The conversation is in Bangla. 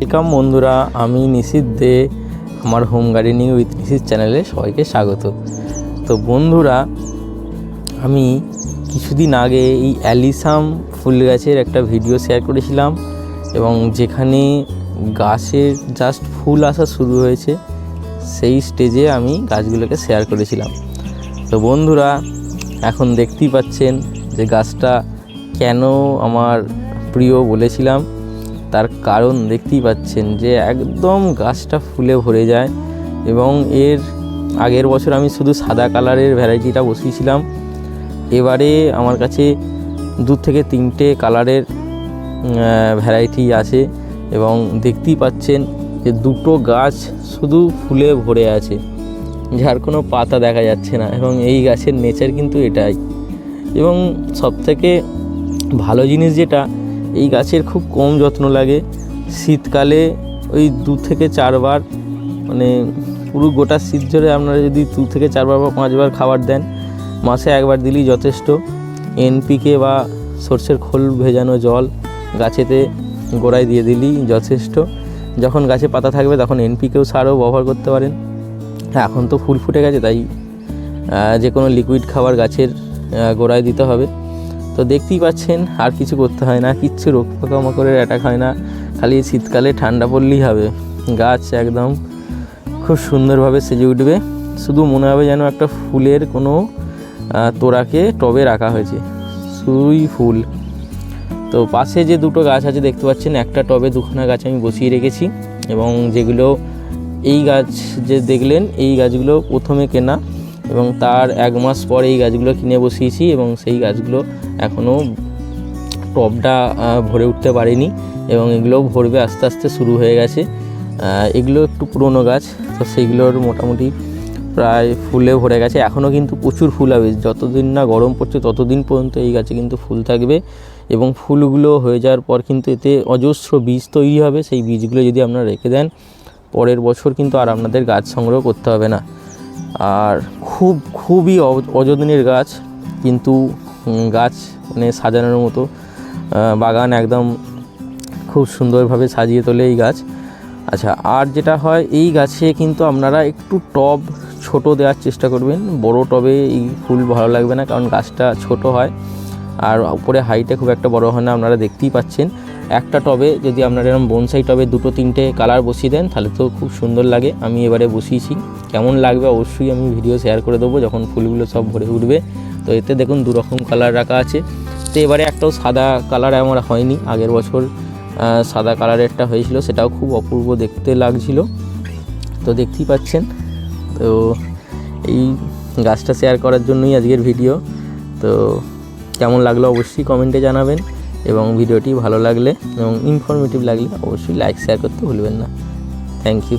ওয়েলকাম বন্ধুরা, আমি নিশিত দে, আমার হোম গার্ডেনিং উইথ নিশিত চ্যানেলে সবাইকে স্বাগত। তো বন্ধুরা, আমি কিছুদিন আগে এই অ্যালিসাম ফুল গাছের একটা ভিডিও শেয়ার করেছিলাম এবং যেখানে গাছের জাস্ট ফুল আসা শুরু হয়েছে, সেই স্টেজে আমি গাছগুলোকে শেয়ার করেছিলাম। তো বন্ধুরা, এখন দেখতেই পাচ্ছেন যে গাছটা কেন আমার প্রিয় বলেছিলাম। তার কারণ দেখতেই পাচ্ছেন যে একদম গাছটা ফুলে ভরে যায় এবং এর আগের বছর আমি শুধু সাদা কালারের ভ্যারাইটিটা বসিয়েছিলাম। এবারে আমার কাছে দু থেকে তিনটে কালারের ভ্যারাইটি আছে এবং দেখতেই পাচ্ছেন যে দুটো গাছ শুধু ফুলে ভরে আছে, যার কোনো পাতা দেখা যাচ্ছে না এবং এই গাছের নেচার কিন্তু এটাই। এবং সবথেকে ভালো জিনিস যেটা এই গাছের খুব কম যত্ন লাগে। শীতকালে ওই দু থেকে চারবার মানে পুরো গোটা শীত জুড়ে আপনারা যদি দু থেকে চারবার বা পাঁচবার খাবার দেন, মাসে একবার দিলেই যথেষ্ট। এনপিকে বা সর্ষের খোল ভেজানো জল গাছেতে গোড়ায় দিয়ে দিলেই যথেষ্ট। যখন গাছে পাতা থাকবে তখন এনপিকেও সারও ব্যবহার করতে পারেন। এখন তো ফুল ফুটে গেছে, তাই যে কোনো লিকুইড খাবার গাছের গোড়ায় দিতে হবে। তো দেখতেই পাচ্ছেন, আর কিছু করতে হয় না, কিচ্ছু রোগ পোকামাকড়ের অ্যাটাক হয় না, খালি শীতকালে ঠান্ডা পড়লেই হবে। গাছ একদম খুব সুন্দরভাবে সেজে উঠবে, শুধু মনে হবে যেন একটা ফুলের কোনো তোড়াকে টবে রাখা হয়েছে, শুধুই ফুল। তো পাশে যে দুটো গাছ আছে দেখতে পাচ্ছেন, একটা টবে দুখানা গাছ আমি বসিয়ে রেখেছি, এবং যেগুলো এই গাছ যে দেখলেন, এই গাছগুলো প্রথমে কেনা। এবং তার এক মাস পর এই গাছগুলো কিনে বসিয়েছি এবং সেই গাছগুলো এখনও আহ, ভরে উঠতে পারেনি এবং এগুলো ভরবে আস্তে আস্তে শুরু হয়ে গেছে। এগুলো একটু পুরনো গাছ তো সেইগুলোর মোটামুটি প্রায় ফুলে ভরে গেছে। এখনও কিন্তু প্রচুর ফুল হবে যতদিন না গরম পড়ছে ততদিন পর্যন্ত এই গাছে কিন্তু ফুল থাকবে এবং ফুলগুলো হয়ে যাওয়ার পর কিন্তু এতে অজস্র বীজ তৈরি হবে। সেই বীজগুলো যদি আপনারা রেখে দেন পরের বছর কিন্তু আর আপনাদের গাছ সংগ্রহ করতে হবে না। আর খুব, খুবই অযত্নের গাছ, কিন্তু গাছ মানে সাজানোর মতো বাগান একদম খুব সুন্দরভাবে সাজিয়ে তোলে এই গাছ। আচ্ছা আর যেটা হয়, এই গাছে কিন্তু আপনারা একটু টব ছোট দেওয়ার চেষ্টা করবেন। বড় টবে এই ফুল ভালো লাগবে না, কারণ গাছটা ছোট হয়। আর উপরে হাইটে খুব একটা বড় হয় না, আপনারা দেখতেই পাচ্ছেন। একটা টবে, যদি আপনারা এরকম বনসাই টবে দুটো, তিনটে কালার বসিয়ে দেন, তাহলে তো খুব সুন্দর লাগে। আমি এবারে বসিয়েছি। কেমন লাগবে অবশ্যই আমি ভিডিও শেয়ার করে দেবো, যখন ফুলগুলো সব ভরে উঠবে। তো এতে দেখুন দু রকম কালার রাখা আছে। তো এবারে একটাও সাদা কালার আমার হয়নি। আগের বছর সাদা কালারেরটা হয়েছিল, সেটাও খুব অপূর্ব দেখতে লাগছিল। তো দেখতেই পাচ্ছেন। তো এই গাছটা শেয়ার করার জন্যই আজকের ভিডিও তো কেমন লাগল অবশ্যই কমেন্টে জানাবেন। এবং ভিডিওটি ভালো লাগলে এবং ইনফরমেটিভ লাগলে অবশ্যই লাইক শেয়ার করতে ভুলবেন না। Thank you